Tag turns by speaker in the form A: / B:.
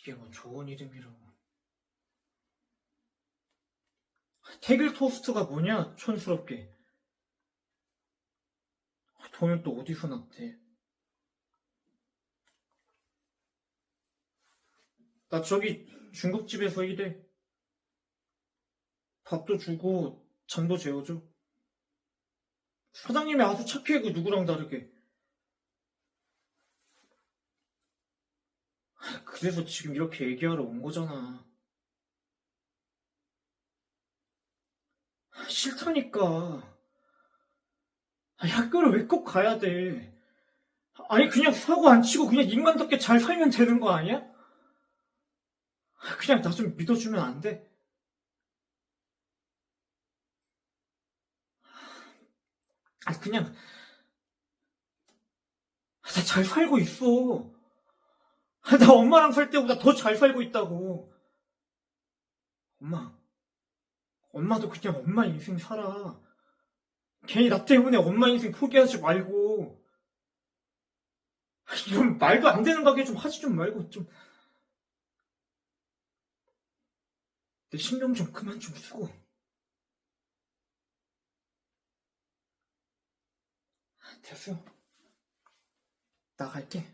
A: 이게 뭐 좋은 이름이라고. 태길 토스트가 뭐냐, 촌스럽게. 돈은 또 어디서 났대? 나 저기 중국집에서 일해. 밥도 주고 잠도 재워줘. 사장님이 아주 착해, 그 누구랑 다르게. 그래서 지금 이렇게 얘기하러 온 거잖아. 싫다니까. 학교를 왜 꼭 가야 돼? 아니, 그냥 사고 안 치고 그냥 인간답게 잘 살면 되는 거 아니야? 그냥 나 좀 믿어주면 안 돼? 아니, 그냥, 나 잘 살고 있어. 아, 나 엄마랑 살 때보다 더 잘 살고 있다고. 엄마, 엄마도 그냥 엄마 인생 살아. 괜히 나 때문에 엄마 인생 포기하지 말고. 아, 이런 말도 안 되는 가게 좀 하지 좀 말고 좀. 내 신경 좀 그만 좀 쓰고. 됐어. 나갈게.